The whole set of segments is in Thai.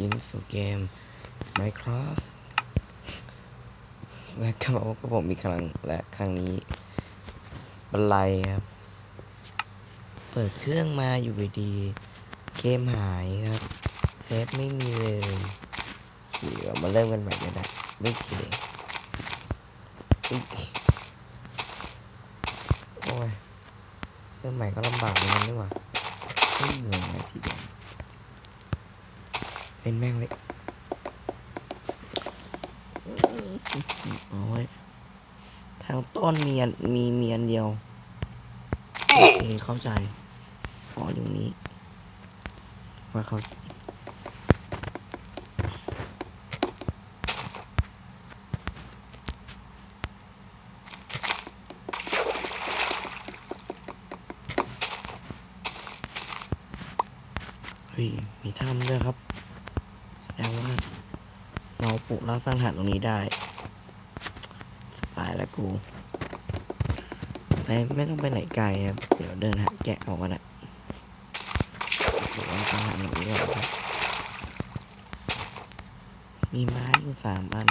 ยินสู่เกม Minecraft และก็บอกว่าผมอีกครั้งและครั้งนี้บันไลครับ เปิดเครื่องมาอยู่ดีๆเกมหายครับ เซฟไม่มีเลยขี่เรามาเริ่มกันใหม่ก็ได้ไม่เคยโอ้ยเริ่มใหม่ก็ลำบากเหมือนกันด้วยว่ะไม่เหมือนไงสีแดง เป็นแม่งเลยโอ้ยทางต้นมีอันมีเมีอันเดียวโอเคเข้าใจอ๋ออยู่นี้ ว่าเขาเฮ้ยมีถ้ำด้วยครับ แสดงว่าเราปลูกรากสร้างฐานตรงนี้ได้สบายแล้วกูไปไม่ต้องไปไหนไกลครับ เดี๋ยวเดินหาแกะเอาก็ได้ปลูกรากสร้างฐานตรงนี้ก่อนครับมีไม้อยู่สามอัน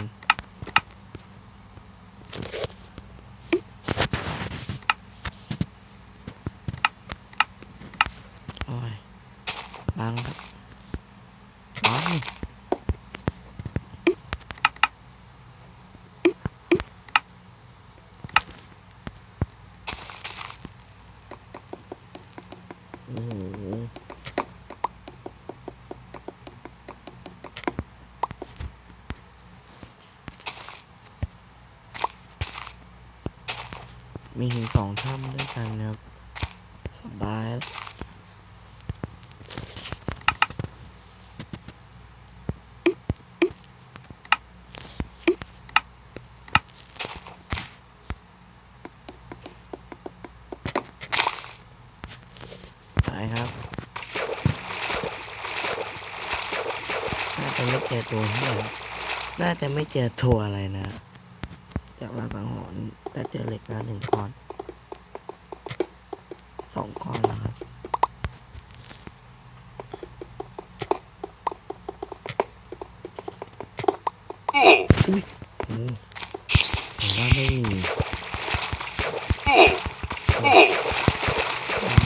โอ้ยบังครับงโอ้โห มีถึงสองถ้ำด้วยกันนะครับสบายแล้วไปครับน่าจะไม่เจอตัวเหี้ยน่าจะไม่เจอตัวอะไรนะ จากลาสังหรณ์แต่เจอเหล็กแล้วหนึ่งก้อนสองก้อนแล้วครับอุ้ยโอ้ผมว่าไม่มี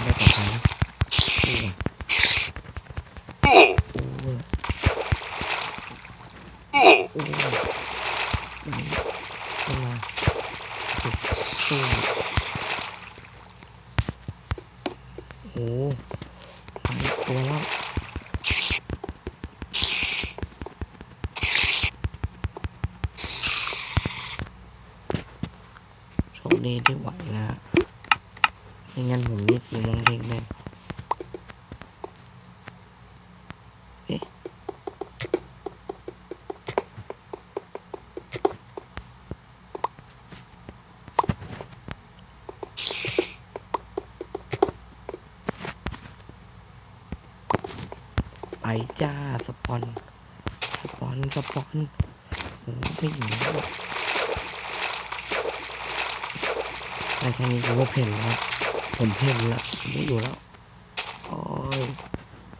ไม่ปลอดภัยนะโอ้โอ้ยโอ้ยไห ข้ามาโอ้โอ้โหายตัวแล้วโชคดีที่ไหวนะไม่งั้นผมนี่สีมงเทงแม่งเอ๊ะ ไปจ้าสปอน สปอน สปอนโอ้ไม่อยู่แล้วแต่แค่นี้ผมก็เพ่นแล้ว ผมเพ่นแล้วไม่อยู่แล้วโอ้ย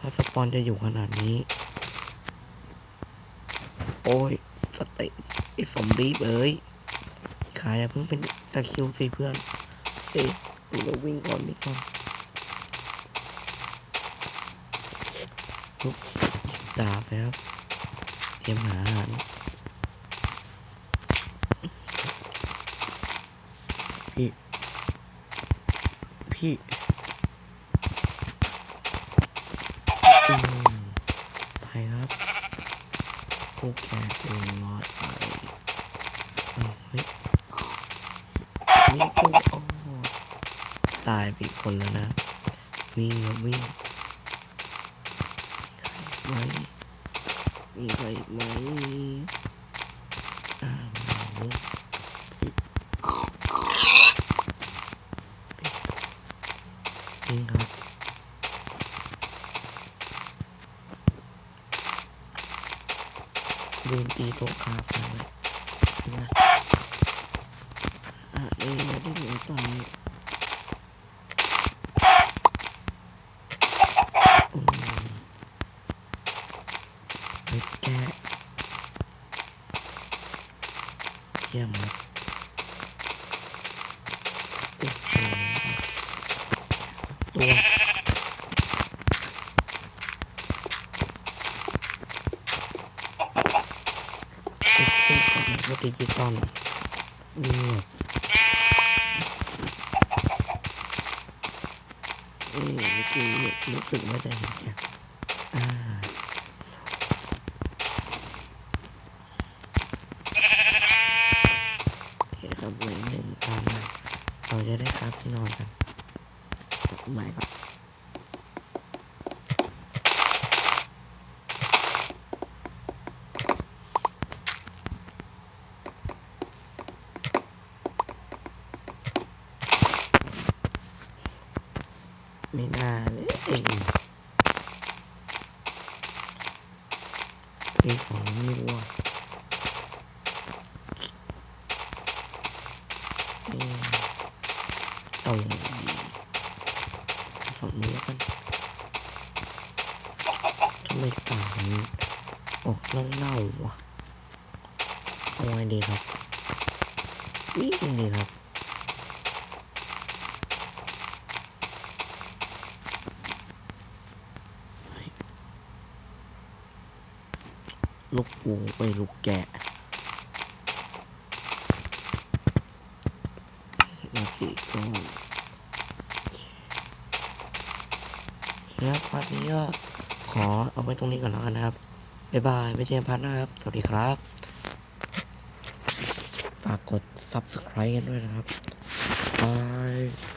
ถ้าสปอนจะอยู่ขนาดนี้ โอ้ยสเตไอสมบีบเอ้ยขายเพิ่งเป็นตะคิวสิเพื่อนสิดูแล้ววิ่งก่อนวิ่งก่อน ปุ๊บดาบไปครับเตรียมหาอาหารพี่ พี่อืมไปครับพวกแกคงรอดไปเอาเฮ้ยนี่กูโอ้ตายไปคนแล้วนะวิ่งวิ่ง ไหมมีใครไหมอ้าววิ่งครับลืมตีโต๊ะครับไปเลยนะอะเอ้ยไม่ได้เหลือตอ นนี้อืมเฮ้ยแกะเยี่ยมครับโอ้โหตัวติดขึ้นกับมันดิจิตอลเงียบเอ๊ะเมื่อกี้รู้สึกว่าจะเห็นแกะอ่า โอเคครับเวรหนึ่งตามมา เราจะได้ครับที่นอนกันตัดไม้ก่อนไม่น่าเลย ออกเน่าวะเอาไงดีครับวิ่งดีครับเฮ้ยลูกปูไปลูกแกะมาสี่ก้อนนะครับพาร์ทนี้ก็ขอเอาไว้ตรงนี้ก่อนแล้วกันนะครับ บ๊ายบายไม่เจอพันธ์นะครับ สวัสดีครับ ฝากกด subscribe กันด้วยนะครับบาย